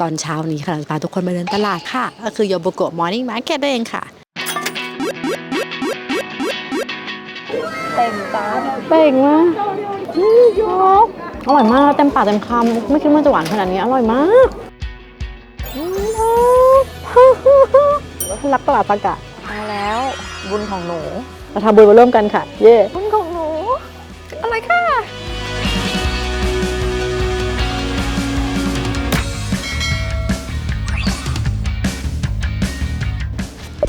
ตอนเช้านี้ค่ะเราจะพาทุกคนมาเดินตลาดค่ะ ก็คือโยโบโกะมอร์นิ่งมาร์เก็ตเองค่ะเต็มจ้าเป่งมากอืมอร่อยมากเต็มปากเต็มคำไม่คิดว่าจะหวานขนาดนี้อร่อยมากอืมรักตลาดปากะมาแล้วบุญของหนูเราทำบุญมาร่วมกันค่ะ เย่บุญของหนู อะไรค่ะ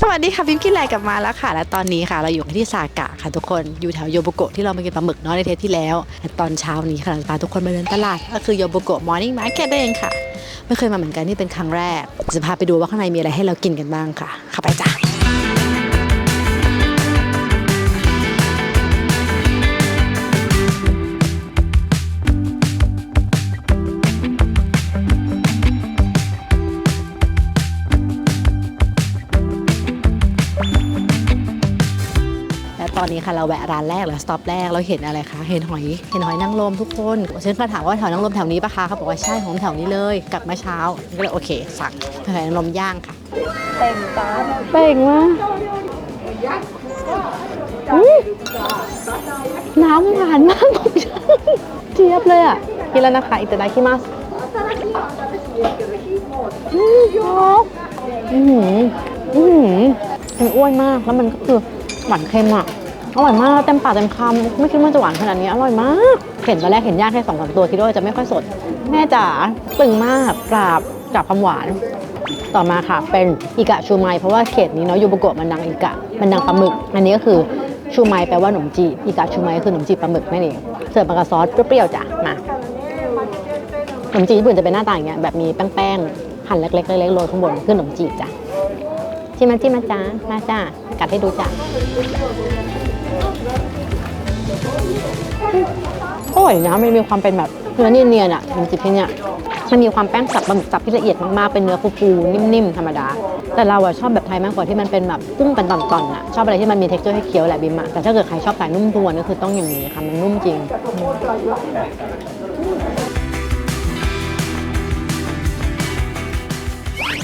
สวัสดีค่ะพิมพ์กินแลกลับมาแล้วค่ะ และตอนนี้ค่ะเราอยู่ที่ซากะค่ะทุกคนอยู่แถวโยบุโกะที่เราไปกินปลาหมึกเนาะในเทปที่แล้วและตอนเช้านี้ค่ะเราพาทุกคนมาเดินตลาด ก็คือโยบุโกะมอร์นิ่งมาร์เก็ตเองค่ะ ไม่เคยมาเหมือนกันนี่เป็นครั้งแรกจะพาไปดูว่าข้างในมีอะไรให้เรากินกันบ้างค่ะเข้าไปจ้ะ อนนี้ค่ะเราแวะร้านแรกหรือสต็อปแรกเราเห็นอะไรคะเห็นหอยเห็นหอยนางรมทุกคนฉันก็ถามว่าหอยนางรมแถวนี้ปะคะเขาบอกว่าใช่ของแถวนี้เลยกลับมาเช้าก็เลยโอเคสั่งหอยนางรมย่างค่ะเต็มจ้าเป่งมากน้ำหวานมากของฉันเจี๊ยบเลยอะกินแล้วนะคะอิตาดาคิมัสอืมยอือหืออือหือมันอ้วนมากแล้วมันก็คือหวานเค็มอะ อร่อยมากเต็มปากเต็มคำไม่คิดว่าจะหวานขนาดนี้อร่อยมากเห็นตอนแรกเห็นย่างแค่สองสามตัวคิดว่าจะไม่ค่อยสด แม่จ๋าตึงมากกราบกราบความหวาน ต่อมาค่ะเป็นอิกะชูไมเพราะว่าเขตนี้เนาะยูบุโกะมันดังอิกะมันดังปลาหมึก อันนี้ก็คือชูไมแปลว่าขนมจีบอิกะชูไมก็คือขนมจีบปลาหมึกนั่นเองเสิร์ฟมากับซอสเปรี้ยวๆจ้ะมาขนมจีบญี่ปุ่นจะเป็นหน้าตาอย่างเงี้ยแบบมีแป้งๆหั่นเล็กๆเล็กๆโรยข้างบนคือขนมจีบจ้ะจิ้มมาจิ้มมาจ้ามาจ้ากัดให้ดูจ้ะ อร่อยนะมันมีความเป็นแบบเนื้อเนียนๆอะขนจีบที่เนี้ยมันมีความแป้งสับปลาหมึกสับที่ละเอียดมากๆ เป็นเนื้อฟูๆนิ่มๆ ธรรมดา แต่เราอะชอบแบบไทยมากกว่าที่มันเป็นแบบกุ้งเป็นตอนๆอะชอบอะไรที่มันมี t e x t อร์ให้เคี้ยวแหละบิมอะแต่ถ้าเกิดใครชอบสายนุ่มทวนก็คือต้องอย่างนี้ค่ะ มันนุ่มจริง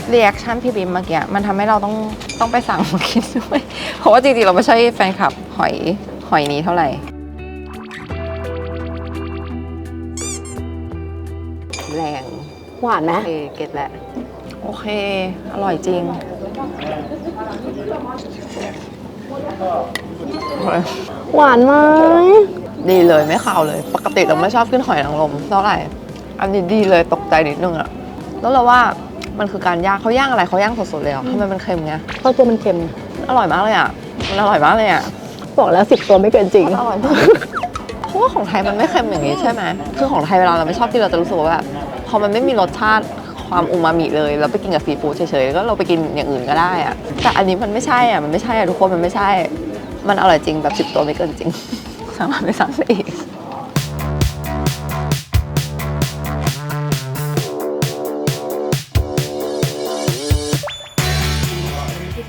เรีแอคชั่นพี่บิมเมื่อกี้มันทำให้เราต้องต้องไปสั่งมากินด้วย เพราะว่าจริงๆ เราไม่ใช่แฟนคลับหอยหอยนี้เท่าไหร่ หวานไหมโอเคเก็ตแล้วโอเค อร่อยจริงอร่อยหวานไหมดีเลยไม่ขาวเลย ปกติเราไม่ชอบขึ้นหอยนางรมเท่าไหร่ อันนี้ดีเลยตกใจนิดนึงอะแล้วเราว่ามันคือการย่างเขาย่างอะไรเขาย่างสดๆเลยเหรอทำไมมันเค็มไงข้าวตัวมันเค็มอร่อยมากเลยอะมันอร่อยมากเลยอะบอกแล้วสิบตัวไม่เกินจริงอร่อยมากเพราะว่าของไทยมันไม่เค็มอย่างนี้ใช่ไหมคือของไทยเวลาเราไม่ชอบที่เราจะรู้สึกว่าแบบ พอมันไม่มีรสชาติความอูมามิเลยเราไปกินกับซีฟู้ดเฉยๆก็เราไปกินอย่างอื่นก็ได้อะแต่อันนี้มันไม่ใช่อะมันไม่ใช่อะทุกคนมันไม่ใช่ มันอร่อยจริงแบบสิบตัวไม่เกินจริง สามารถไปสั่งได้อีก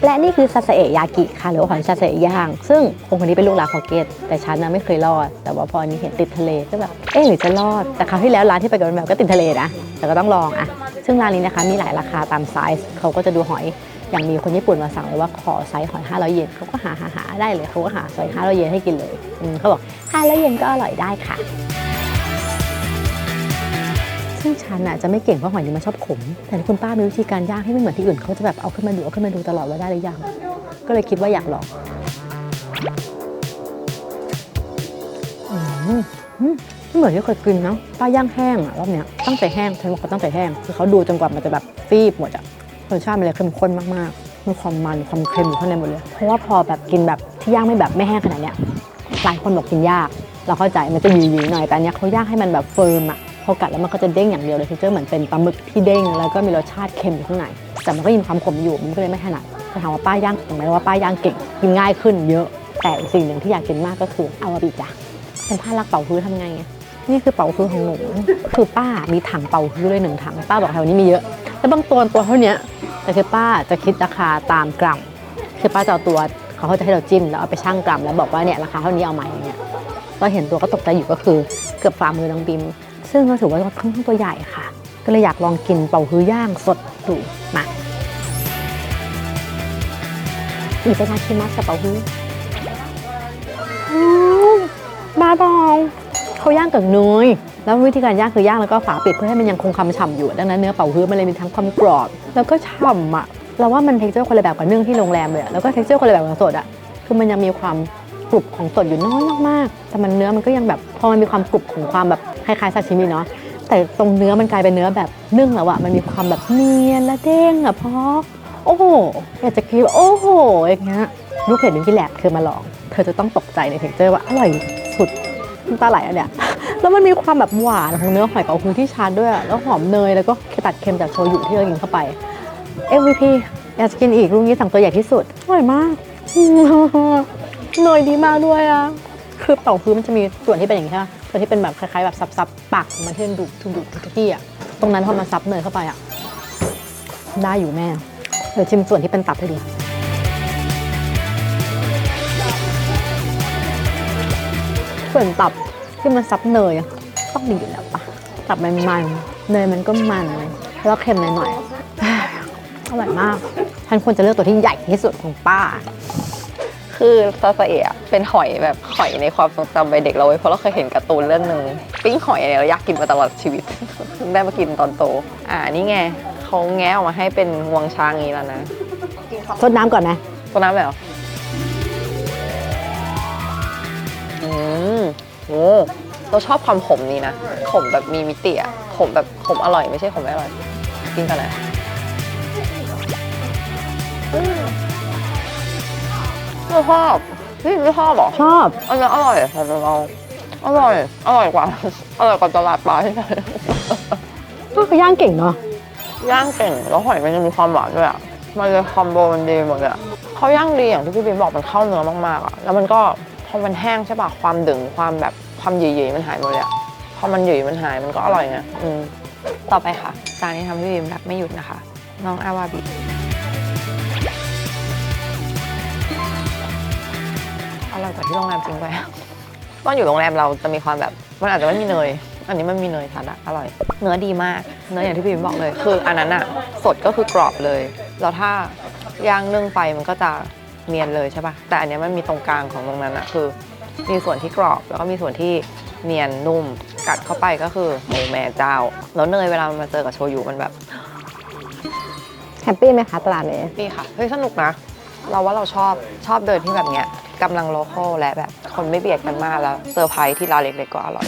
และนี่คือซาเซเอะยากิค่ะหรือว่าหอยซาเซเอะย่าง ซึ่งคนคนนี้เป็นลูกหลานของเกตแต่ฉันนะไม่เคยรอด แต่ว่าพออันนี้เห็นติดทะเลก็แบบเอ๊หรือจะรอด แต่คราวที่แล้วร้านที่ไปกับแบบก็ติดทะเลนะแต่ก็ต้องลองอะซึ่งร้านนี้นะคะมีหลายราคาตามไซส์เขาก็จะดูหอยอย่างมีคนญี่ปุ่นมาสั่งเลยว่าขอไซส์หอย500เยนเขาก็หาหาหาได้เลยเขาก็หาไซส์500เยนให้กินเลยเขาบอก500เยนก็อร่อยได้ค่ะ ซึ่งฉันน่ะจะไม่เก่งเพราะหอยนี้มันชอบขม แต่คุณป้ามีวิธีการย่างให้ไม่เหมือนที่อื่นเขาจะแบบเอาขึ้นมาดูเอาขึ้นมาดูตลอดว่าได้หรือยัง ก็เลยคิดว่าอยากลองอืมอืมไม่เหมือนที่เคยกินเนาะป้าย่างแห้งอะรอบเนี้ยตั้งใจแห้งฉันบอกเขาตั้งใจแห้งคือเขาดูจนกว่ามันจะแบบฟีบหมดอะรสชาติมันเลยเข้มข้นมากๆมีความมันความเค็มอยู่ข้างในหมดเลย เพราะว่าพอแบบกินแบบที่ย่างไม่แบบไม่แห้งขนาดเนี้ยหลายคนบอกกินยาก เราเข้าใจมันจะหยืดๆหน่อยแต่อันเนี้ยเขาย่างให้มันแบบเฟิร์มอะ พอกัดแล้วมันก็จะเด้งอย่างเดียวเลยคือเจอเหมือนเป็นปลาหมึกที่เด้งแล้วก็มีรสชาติเค็มอยู่ข้างในแต่มันก็ยังมีความขมอยู่มันก็เลยไม่ถนัดแต่ถามว่าป้าย่างถึงแม้ว่าป้าย่างเก่งกินง่ายขึ้นเยอะ แต่อีกสิ่งหนึ่งที่อยากกินมากก็คืออาวาบิจ้ะเป็นผ้ารักเป่าฮื้อทำไงอะนี่คือเป่าฮื้อของหนูคือป้ามีถังเป่าฮื้อเลยหนึ่งถังป้าบอกแถวนี้มีเยอะแต่บางตัวตัวเท่าเนี้ยแต่คือป้าจะคิดราคาตามกรัมคือป้าจะเอาตัวเขาก็จะให้เราจิ้มแล้วเอาไปชั่งกรัมแล้วบอกว่าเนี่ยราคาเท่านี้เอาไหมอย่างเงี้ยเราเห็นตัวก็ตกใจอยู่ก็คือเกือบฝ่ามือน้องบิม ซึ่งก็ถือว่าค่อนข้างตัวใหญ่ค่ะ ก็เลยอยากลองกินเป่าฮื้อย่างสดดูมาอีกจะทาคิมัสกับเป่าฮื้อมบ้าบองเขาย่างกับเนยแล้ววิธีการย่างคือย่างแล้วก็ฝาปิดเพื่อให้มันยังคงความฉ่ำอยู่ ดังนั้นเนื้อเป่าฮื้อมันเลยมีทั้งความกรอบ แล้วก็ฉ่ำอะเราว่ามันเท็กเจอร์คนละแบบกับนึ่งที่โรงแรมเลยแล้วก็เท็กเจอร์คนละแบบกับสดอะคือมันยังมีความ กรุบของสดอยู่น้อยมากๆ แต่มันเนื้อมันก็ยังแบบพอมันมีความกรุบของความแบบคล้ายๆซาชิมิเนาะ แต่ตรงเนื้อมันกลายเป็นเนื้อแบบนึ่งแล้วอะมันมีความแบบเนียนและเด้งอะพอโอ้โหอยากจะคิดว่าโอ้โหอย่างเงี้ยลูกเพจบิงกี้แลบคือมาลอง เธอจะต้องตกใจในเท็กเจอร์ว่าอร่อยสุดตาไหลอะเนี่ยแล้วมันมีความแบบหวานของเนื้อหอยเป๋าฮื้ที่ชัดด้วย แล้วหอมเนยแล้วก็ตัดเค็มจากโชยุที่เรากินเข้าไป MVP อยากจะกินอีกลูกนี้สั่งตัวใหญ่ที่สุดอร่อยมาก เนยดีมากด้วยอะคือเป่าฮื้อมันจะมีส่วนที่เป็นอย่างนี้ใช่ไหมส่วนที่เป็นแบบคล้ายๆแบบซับๆปากมันที่มันดุทุกดุทุกที่อะตรงนั้นพอมันซับเนยเข้าไปอะได้อยู่แม่ เดี๋ยวชิมส่วนที่เป็นตับให้ดูส่วนตับที่มันซับเนยต้องดีอยู่แล้วปะตับมันมันเนยมันก็มัน แล้วเค็มหน่อยๆอร่อยมากฉันควรจะเลือกตัวที่ใหญ่ที่สุดของป้า คือซาซาเอะเป็นหอยแบบหอยในความทรงจำวัยเด็กเราเว้ยเพราะเราเคยเห็นการ์ตูนเรื่องหนึ่งปิ้งหอยเนี่ยเราอยากกินมาตลอดชีวิตเพิ่งได้มากินตอนโต อ่านี่ไงเขาแง้ออกมาให้เป็นงวงช้างอย่างนี้แล้วนะซดน้ำก่อนไหมตัวน้ำแบบอืมโอ้เราชอบความขมนี้นะ ขมแบบมีมิติอะขมแบบขมอร่อยไม่ใช่ขมไม่อร่อย กินกันนะ ไม่ชอบพี่ไม่ชอบเหรอชอบ อันนี้อร่อยแต่เราอร่อย อร่อยกว่า อร่อยกว่าตลาดปลาที่ไหนก็เขาย่างเก่งเนาะย่างเก่งแล้วหอยมันจะมีความหวานด้วยอะ มันเลยคอมโบมันดีหมดเลยอะเขาย่างดีอย่างที่พี่บิ๊มบอกมันเข้าเนื้อมากๆอะ แล้วมันก็พอมันแห้งใช่ป่ะ ความดึงความแบบความหยีๆมันหายหมดเลยอะพอมันหยีมันหายมันก็อร่อยไงอืมต่อไปค่ะจานนี้ทำพี่บิ๊มแบบไม่หยุดนะคะ น้องอาวาบิ ร่อยกว่าที่โรงแรมจริงไปตอนอยู่โรงแรมเราจะมีความแบบมันอาจจะไม่มีเนย อันนี้มันมีเนยชัดอะอร่อย เนื้อดีมาก เนื้ออย่างที่พี่บิ๊มบอกเลย คืออันนั้นอะสดก็คือกรอบเลย แล้วถ้าย่างนึ่งไปมันก็จะเนียนเลยใช่ปะแต่อันเนี้ยมันมีตรงกลางของตรงนั้นอะคือ มีส่วนที่กรอบแล้วก็มีส่วนที่เนียนนุ่ม กัดเข้าไปก็คือโอ้แม่เจ้า แล้วเนยเวลามันมาเจอกับโชยุมันแบบแฮปปี้ไหมคะตลาดนี้นี่ค่ะ เฮ้ยสนุกนะ เราว่าเราชอบชอบเดินที่แบบเนี้ย กำลังโลคอลและแบบคนไม่เบียดกันมากแล้วเซอร์ไพรส์ที่ร้านเล็กๆก็อร่อย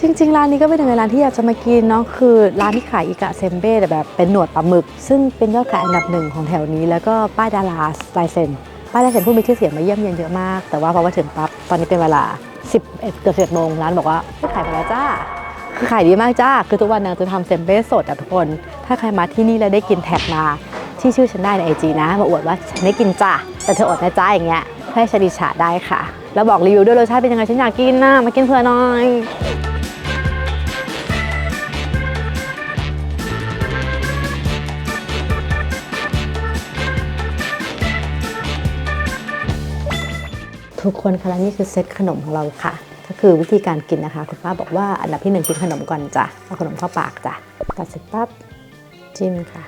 จริงๆ ร้านนี้ก็เป็นหนึ่งในร้านที่อยากจะมากินเนาะคือร้านที่ขายอิกะเซมเบ้แต่แบบเป็นหนวดปลาหมึก ซึ่งเป็นยอดขายอันดับหนึ่งของแถวนี้ แล้วก็ป้ายดาราลายเซ็นป้ายลายเซ็นผู้มีชื่อเสียงมาเยี่ยมเยียนเยอะมาก แต่ว่าพอมาถึงปั๊บตอนนี้เป็นเวลา 11เกือบ11โมงร้านบอกว่าไม่ขายไปแล้วจ้า คือขายดีมากจ้า คือทุกวันนางจะทำเซมเบ้สดอะทุกคน ถ้าใครมาที่นี่แล้วได้กินแท็กมาที่ชื่อฉันได้ในไอจีนะ มาอวดว่าฉันได้กินจ้าแต่เธออดนะจ้าอย่างเงี้ยเพื่อให้ฉันดิฉาได้ค่ะ แล้วบอกรีวิวด้วยรสชาติเป็นยังไงฉันอยากกินนะมากินเผื่อหน่อยทุกคนคะและนี่คือเซตขนมของเราค่ะ คือวิธีการกินนะคะ คุณป้าบอกว่าอันดับที่หนึ่งกินขนมก่อนจ้ะเอาขนมเข้าปากจ้ะตัดเสร็จปั๊บจิ้มค่ะ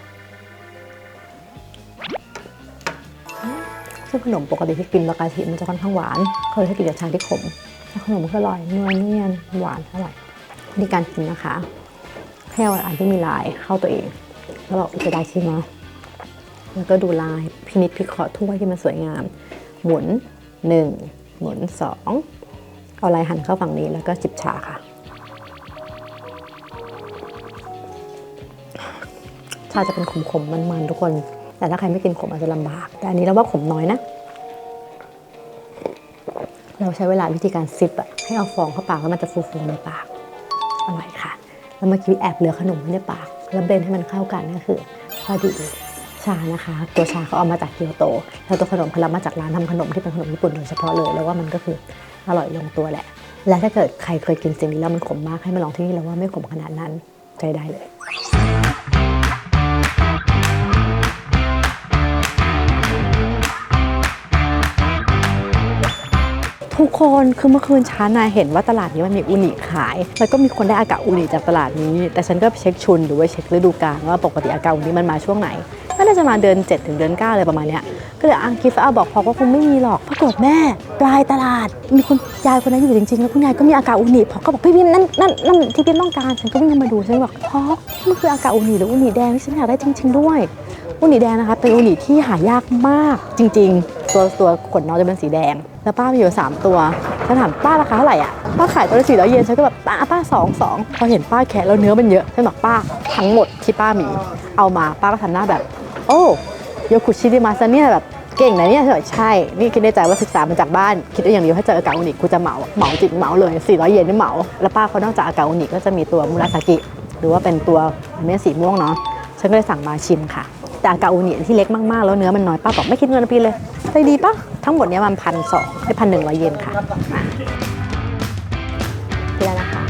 ซึ่งขนมปกติที่กินปกติมันจะค่อนข้างหวาน เขาเลยให้กินจากทาที่ขมแล้วขนมก็อร่อยนวลเนียนหวานอร่อยวิธีการกินนะคะให้เอาอันที่มีลายเข้าตัวเอง แล้วบอกจะได้ใช่ไหมแล้วก็ดูลายพินิจพิเคราะห์ถ้วยที่มันสวยงาม หมุน 1 หมุน 2 เอาลายหันเข้าฝั่งนี้แล้วก็จิบชาค่ะ ชาจะเป็นขมๆมันๆทุกคน แต่ถ้าใครไม่กินขมอาจจะลำบาก แต่อันนี้เราว่าขมน้อยนะ เราใช้เวลาวิธีการซิปอะให้เอาฟองเข้าปากแล้วมันจะฟูๆในปากอร่อยค่ะ แล้วเมื่อกี้แอบเหลือขนมไว้ในปากแล้วเบนให้มันเข้ากันก็คือพอดี ชานะคะ ตัวชาเขาเอามาจากเกียวโต แล้วตัวขนมเขารับมาจากร้านทำขนมที่เป็นขนมญี่ปุ่นโดยเฉพาะเลย แล้วว่ามันก็คืออร่อยลงตัวแหละ และถ้าเกิดใครเคยกินสิ่งนี้แล้วมันขมมากให้มาลองที่นี่แล้วว่าไม่ขมขนาดนั้นใช้ได้เลยทุกคนคือเมื่อคืนฉันนะเห็นว่าตลาดนี้มันมีอูนิขาย แล้วก็มีคนได้อากาอูนิจากตลาดนี้ แต่ฉันก็เช็คชุนหรือว่าเช็คฤดูกาลว่าปกติอากาอูนิมันมาช่วงไหน น่าจะมาเดือน7ถึงเดือน9เลยประมาณนี้ก็เลยอังคิดว่าบอกพอก็คงไม่มีหรอกปรากฏแม่ ปลายตลาด มีคุณยายคนนั้นอยู่จริงๆ แล้วคุณยายก็มีอากาอูนิพอก็บอกพี่พิมนั่นนั่นนั่นที่พิมต้องการฉันก็วิ่งมาดูฉันบอกพอมันคืออากาอูนิหรืออูนิแดงที่ฉันอยากได้จริง ๆ ด้วยอูนิแดงนะคะเป็นอูนิที่หายากมากจริง ๆ ตัวตัวขนน้องจะเป็นสีแดง แล้วป้ามีอยู่สามตัวฉันถามป้าราคาเท่าไหร่อะป้าขายตัวละสี่ร้อยเยนฉันก็แบบป้าป้าสองสองพอเห็นป้าแขะแล้วเนื้อมันเยอะฉันบอกป้าทั้งหมดที่ป้ามี เอามาป้าก็ทำหน้าแบบ โอ้โยคุชิดิมาซะเนี่ยแบบเก่งนะเนี่ยใช่ นี่คิดในใจว่าศึกษามาจากบ้าน คิดได้อย่างเดียวถ้าเจออากาอุนิกูจะเหมาเหมาจริงเหมาเลย 400 เยนนี่เหมา แล้วป้าเขานอกจากอากาอุนิก็จะมีตัวมุราซากิ หรือว่าเป็นตัวเม็ดสีม่วงเนาะฉันก็เลยสั่งมาชิมค่ะ แต่อากาอูนิที่เล็กมากๆ แล้วเนื้อมันน้อยป้าบอกไม่คิดเงินนะพี่เลยใจดีปะทั้งหมดเนี้ยมันพันสองได้พันหนึ่งร้อยเยนค่ะมาเแล้วนะคะ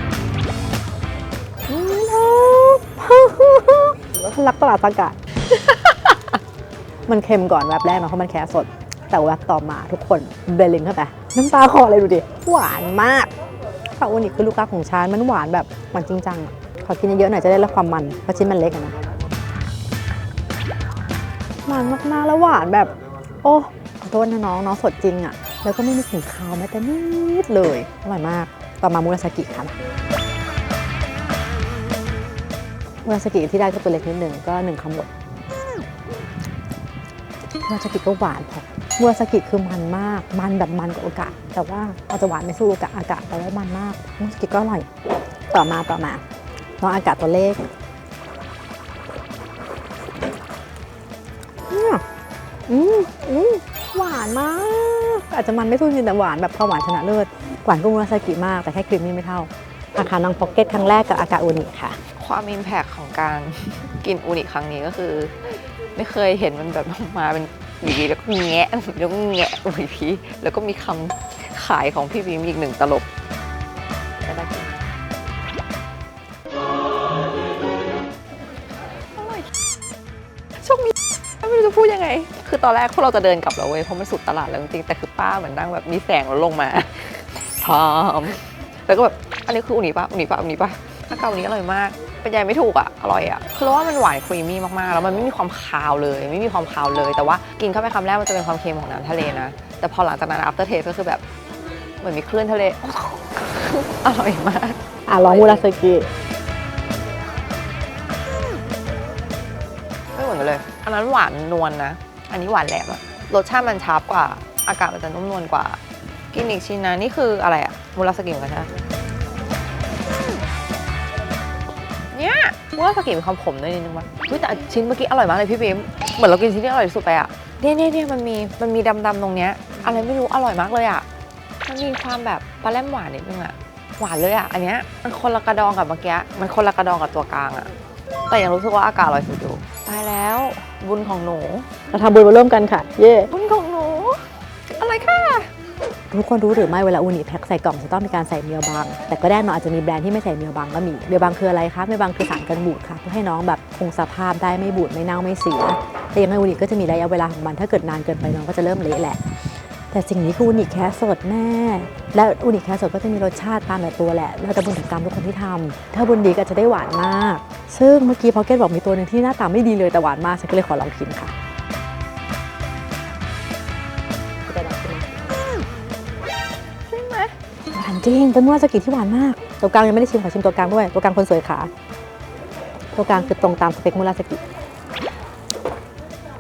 อืมรักตลาดสกัด มันเค็มก่อนแวบแรกเนาะเพราะมันแค่สด แต่แวบต่อมาทุกคนเบลลิงเข้าไปน้ำตาคอเลยดูดิ หวานมากข้าวอูนิคือลูกรักของฉันมันหวานแบบหวานจริงจังขอกินเยอะๆหน่อยจะได้รับความมันเพราะชิ้นมันเล็กนะมันมากๆแล้วหวานแบบ โอ้ขอโทษนะน้องน้องสดจริงอะ่ะแล้วก็ไม่มีกลิ่นคาวแม้แต่นิดเลยอร่อยมากต่อมามูราสกิค่ะมูราสกิที่ได้ก็ตัวเล็กนิดหนึ่งก็หนึ่งคำหมด มูราสกิก็หวานพอมูราสกิคือมันมาก มันแบบมันกว่าโอกาส แต่ว่าอาจจะหวานไม่สู้โอกาสอากาศแต่ว่ามันมากมูราสกิก็อร่อย ต่อมาต่อมาน้องอากาศตัวเลขอืมอืมหวานมาก อาจจะมันไม่สู้จริงแต่หวานแบบพอหวานชนะเลิศ หวานก็มูราซากิมากแต่แค่ครีมมี่ไม่เท่าอาคาน้องพ็อกเก็ตครั้งแรกกับอากาอุนิค่ะ ความอิมแพคของการ กินอูนิครั้งนี้ก็คือ ไม่เคยเห็นมันแบบมาเป็นอยู่ดีแล้วก็แงะแล้วก็แงะอูนิพีแล้วก็มีคำขายของพี่บีมอีกหนึ่งตลบได้ได้กินอร่อยช่วงนี้ไม่รู้จะพูดยังไง คือตอนแรกพวกเราจะเดินกลับแล้วเว้ยเพราะมันสุดตลาดแล้วจริงแต่คือป้าเหมือนนั่งแบบมีแสงแล้วลงมาพร้อมแล้วก็แบบอันนี้คืออุนิปะอุนิปะอุนิปะอากาศอุนิอร่อยมาก เป็นยังไม่ถูกอะอร่อยอะคือเราว่ามันหวานครีมมี่มากๆ แล้วมันไม่มีความคาวเลย ไม่มีความคาวเลย แต่ว่ากินเข้าไปคำแรกมันจะเป็นความเค็มของน้ำทะเลนะ แต่พอหลังจากนั้น after taste ก็คือแบบเหมือนมีคลื่นทะเล อร่อยมาก อะลองมูราซากิไม่เหมือนกันเลย อันนั้นหวานนวลนะ อันนี้หวานแหลมอะรสชาติมันชาร์ปกว่า อากาศมันจะนุ่มนวลกว่า กินอีกชิ้นนะนี่คืออะไรอะมูราสกิเหมือนกันใช่ไหม เนี่ยมูราสกิมีความขมด้วยนิดนึงวะเฮ้ยแต่ชิ้นเมื่อกี้อร่อยมากเลยพี่บิมเหมือนเรากินชิ้นที่อร่อยที่สุดไปอะเนี่ยเนี่ยเนี่ยมันมีมันมีดำๆตรงเนี้ยอะไรไม่รู้อร่อยมากเลยอะมันมีความแบบปลาแรมหวานนิดนึงอะหวานเลยอะอันเนี้ยมันคนละกระดองกับเมื่อกี้มันคนละกระดองกับตัวกลางอะแต่ยังรู้สึกว่าอากาศอร่อยสุดอยู่ตายแล้วบุญของหนูเราทำบุญมาร่วมกันค่ะ เย่บุญของหนูอะไรค่ะ ทุกคนรู้หรือไม่เวลาอูนิแพ็คใส่กล่องจะต้องมีการใส่เมียวบาง แต่ก็แน่นอนอาจจะมีแบรนด์ที่ไม่ใส่เมียวบางก็มีเมียวบางคืออะไรคะเมียวบางคือสารกันบูดค่ะเพื่อให้น้องแบบคงสภาพได้ไม่บูดไม่เน่าไม่เสีย แต่ยังไงอูนิก็จะมีระยะเวลาของมันถ้าเกิดนานเกินไปน้องก็จะเริ่มเละแหละ แต่สิ่งนี้คืออูนิแคสสดแน่ และอูนิแคสสดก็จะมีรสชาติตามแบบตัวแหละแล้วแต่บุญถึงกรรมทุกคนที่ทำถ้าบุญดีก็จะได้หวานมาก ซึ่งเมื่อกี้พอเกตบอกมีตัวหนึ่งที่หน้าตาไม่ดีเลยแต่หวานมากฉันก็เลยขอลองชิมค่ะานจริงเป็นมูราสกิที่หวานมาก ตัวกลางยังไม่ได้ชิมขอชิมตัวกลางด้วย ตัวกลางคนสวยขา ตัวกลางคือตรงตามสเปคมูราสกิ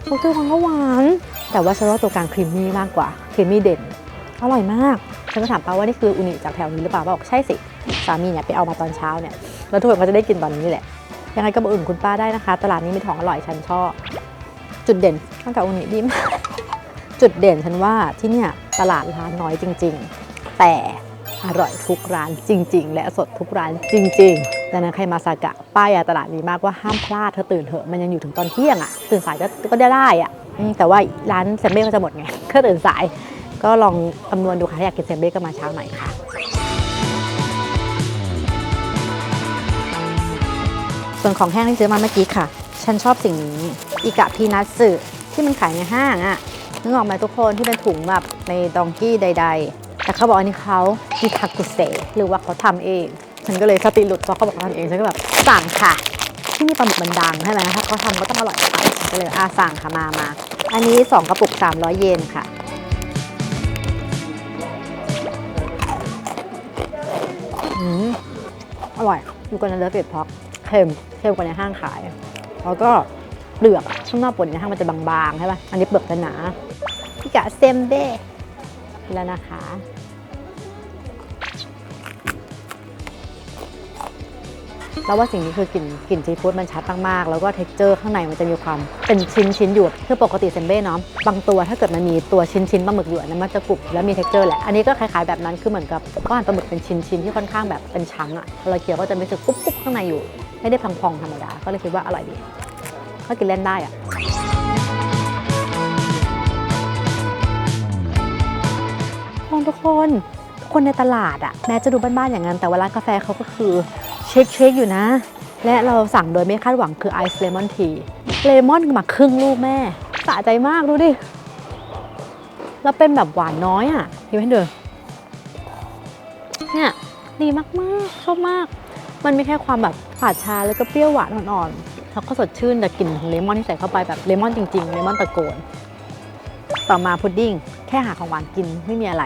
ตัวกลางก็หวาน แต่ว่าฉันว่าตัวกลางครีมมี่มากกว่า ครีมมี่เด่น อร่อยมาก ฉันก็ถามป้าว่านี่คืออุนิจากแถวนี้หรือเปล่าป้าบอกใช่สิ สามีเนี่ยไปเอามาตอนเช้าเนี่ย แล้วทุกคนก็จะได้กินตอนนี้แหละ ยังไงก็บอกอื่นคุณป้าได้นะคะ ตลาดนี้มีของอร่อยฉันชอบ จุดเด่นข้างกับอุนิดีมากจุดเด่นฉันว่าที่เนี่ยตลาดร้านน้อยจริง ๆ แต่ อร่อยทุกร้านจริง ๆ และสดทุกร้านจริงๆดังนั้นใครมาซากะ ป้ายยาตลาดนี้มากว่าห้ามพลาดเธอตื่นเถอะมันยังอยู่ถึงตอนเที่ยงอะ่ะ ตื่นสายก็ก็ได้ได้อะ่ะแต่ว่าร้านเซมเบ้ก็จะหมดไงก็ตื่นสาย ก็ลองคำนวณดูค่ะถ้าอยากกินเซมเบ้ก็มาเช้าหน่อยค่ะส่วนของแห้งที่ซื้อมาเมื่อกี้ค่ะ ฉันชอบสิ่งนี้อิกะพีนัทสึที่มันขายในห้างอะนึกออกไหมทุกคนที่เป็นถุงแบบในดองกี้ใด แต่เขาบอกอันนี้เขาอิทากุเซหรือว่าเขาทำเอง ฉันก็เลยสติหลุดเพราะเขาบอกเขาทำเองฉันก็แบบสั่งค่ะ ที่นี่ปลาหมึกมันดังใช่ไหมถ้าเขาทำก็ต้องอร่อยค่ะฉันก็เลยอาสั่งค่ะมามาอันนี้ 2 กระปุก 300 เยนค่ะอืมอร่อยดูกันนะเลิฟเอ็ดพ็อกเค็มเค็มกว่าในห้างขาย แล้วก็เปลือกข้างนอกปนในห้างมันจะบางๆใช่ป่ะอันนี้เปลือกจะหนาพี่กะเซมเบ้ แล้วนะคะ แล้วว่าสิ่งนี้คือกลิ่นกลิ่นซีฟู้ดมันชัดมากๆ แล้วก็เท็กเจอร์ข้างในมันจะมีความเป็นชิ้นชิ้นอยู่คือปกติเซมเบ้เนาะบางตัวถ้าเกิดมันมีตัวชิ้นชิ้นปลาหมึกอยู่อันนั้นมันจะกรุบแล้วมีเท็กเจอร์แหละอันนี้ก็คล้ายๆแบบนั้นคือเหมือนกับก้อนปลาหมึกเป็นชิ้นชิ้นที่ค่อนข้างแบบเป็นชั้งอะเราเคี้ยวก็จะม่รู้สึกกรุบๆข้างในอยู่ ไม่ได้พองๆธรรมดาก็เลยคิดว่าอร่อยดีก็กินเล่นได้อะ มองทุกคนทุกคนในตลาดอะแม้จะดูบ้านๆอย่างนั้น แต่ว่าร้านกาแฟเขาก็คือเช็คเช็คๆอยู่นะ และเราสั่งโดยไม่คาดหวังคือไอซ์เลมอนทีเลมอนมาครึ่งลูกแม่สะใจมากดูดิ แล้วเป็นแบบหวานน้อยอะพี่ให้ดูเนี่ยดีมากๆชอบมาก มันไม่แค่ความแบบฝาดชาแล้วก็เปรี้ยวหวานอ่อนๆแล้วก็สดชื่นแต่กลิ่นของเลมอนที่ใส่เข้าไปแบบเลมอนจริงๆเลมอนตะโกน ต่อมาพุดดิ้ง แค่หาของหวานกินไม่มีอะไร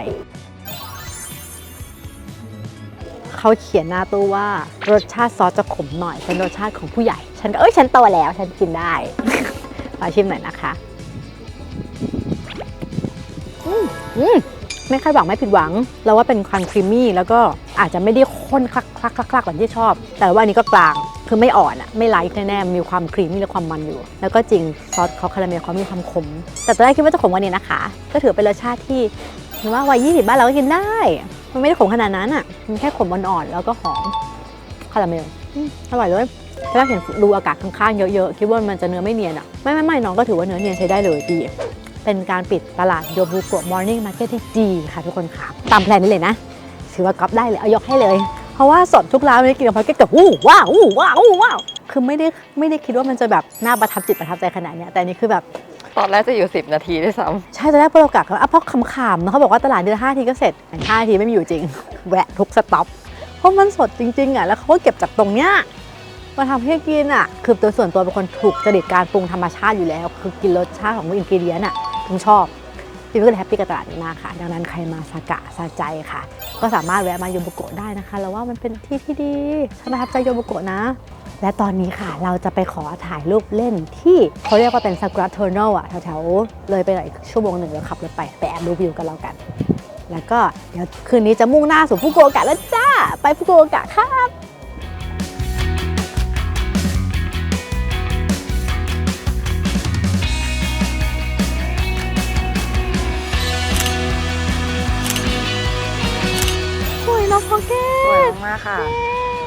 เขาเขียนหน้าตู้ว่ารสชาติซอสจะขมหน่อย เป็นรสชาติของผู้ใหญ่ ฉันก็เอ้ยฉันโตแล้ว ฉันกินได้มาชิมหน่อยนะคะอืมอืมไม่คาดหวังไม่ผิดหวัง เราว่าเป็นความครีมมี่ แล้วก็อาจจะไม่ได้ข้นคลักคลักคลักคลักแบบที่ชอบ แต่ว่าอันนี้ก็กลาง คือไม่อ่อนอะไม่ไลท์แน่ๆมีความครีมมีความมันอยู่ แล้วก็จริงซอสเขาคาราเมลเขามีความขม แต่ตอนแรกคิดว่าจะขมกว่านี้นะคะ ก็ถือเป็นรสชาติที่ถือว่าวัย20 บ้านเราก็กินได้ มันไม่ได้ขมขนาดนั้นอะมันแค่ขมอ่อนๆแล้วก็หอมคาราเมลอืมอร่อยเลยถ้าเห็นดูอากาศข้างๆเยอะๆคิดว่ามันจะเนื้อไม่เนียนอะไม่ไม่ไม่น้องก็ถือว่าเนื้อเนียนใช้ได้เลยดีเป็นการปิดตลาดโยบุโกะมอร์นิ่งมาร์เก็ตที่ดีค่ะทุกคนค่ะ ตามแพลนนี้เลยนะ ถือว่าก๊อปได้เลย เอายกให้เลย เพราะว่าสดทุกร้านไม่ได้กินกับพาร์เก็ตกับอู้ว้าวอู้ว้าวอู้ว้าวคือไม่ได้ไม่ได้คิดว่ามันจะแบบน่าประทับจิตประทับใจขนาดเนี้ยแต่อันนี่คือแบบ ตอนแรกจะอยู่ 10 นาทีด้วยซ้ใช่ตอนแรกพวกเรากะกันอะเพราะขำๆเนอะเขาบอกว่าตลาดเดือนห้าทีก็เสร็จห้าทีไม่มีอยู่จริง แวะทุกสต็อปเพราะมันสดจริงๆอะแล้วเขาก็เก็บจากตรงเนี้ยมาทำให้กินอะ คือตัวส่วนตัวเป็นคนถูกจริตการปรุงธรรมชาติอยู่แล้ว คือกินรสชาติของอินกิเดียนอะถึงชอบ พี่ก็เลยแฮปปี้กับตลาดนี้มากค่ะ ดังนั้นใครมาสากะสาใจค่ะ ก็สามารถแวะมาโยบุโกะได้นะคะแล้วว่ามันเป็นที่ที่ดีฉันประทับใจโยบุโกะนะ และตอนนี้ค่ะเราจะไปขอถ่ายรูปเล่นที่เขาเรียกว่าเป็นซากุระเทอร์เนลอะแถวๆเลยไปหน่อยชั่วโมงหนึ่งแล้วขับรถไปไปแอบดูวิวกันแล้วกัน แล้วก็เดี๋ยวคืนนี้จะมุ่งหน้าสู่ฟุกุโอกะแล้วจ้า ไปฟุกุโอกะครับ สวยเนาะพ่อแก้ำสวยมากๆค่ะ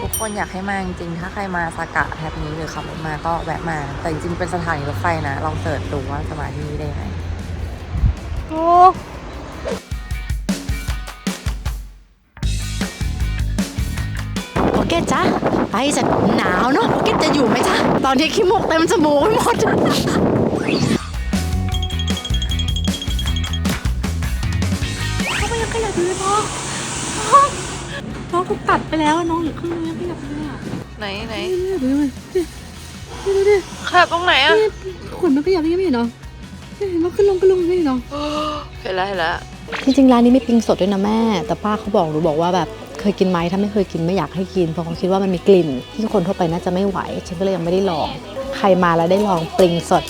ทุกคนอยากให้มาจริงๆ ถ้าใครมาสากะแถบนี้หรือขับรถมาก็แวะมา แต่จริงๆ เป็นสถานีรถไฟนะ ลองเสิร์ชดูว่าจะมาที่นี่ได้ยังไงโอ้โอเคจ้ะไปจะหนาวเนาะโอเคจะอยู่ไหมจ๊ะตอนนี้ขี้มูกเต็มจมูกไปหมด กตัดไปแล้วน้องอยู่ครึ่งนึงยังขยับไม่ได้อไหนไหนดูดิดูดิดูดิแคบตรงไหนอะขนมันขยับยังไม่เห็นเหรอไม่เห็นว่าขึ้นลงขึ้นลงไม่เห็นเหรอเห็นแล้วเห็นแล้วจริงๆร้านนี้ไมีปิงสดด้วยนะแม่ แต่ป้าเขาบอกหนูบอกว่าแบบเคยกินไหมถ้าไม่เคยกินไม่อยากให้กินเพราะเขาคิดว่ามันมีกลิ่น ที่คนทั่วไปน่าจะไม่ไหวฉันก็เลยยังไม่ได้ลอง ใครมาแล้วได้ลองปริงสด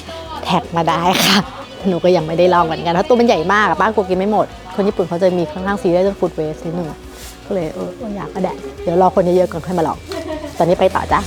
แท็กมาได้ค่ะหนูก็ยังไม่ได้ลองเหมือนกันเพราะตัวมันใหญ่มากป้ากลัวกินไม่หมด คนญี่ปุ่นเขาจะมีค่อนข้างซีเรียสเรื่องฟู้ดเวสนิดนึง ก็เลยเอออยากก็แดะเดี๋ยวรอคนเยอะๆก่อนค่อยมาลองตอนนี้ไปต่อจ้ะ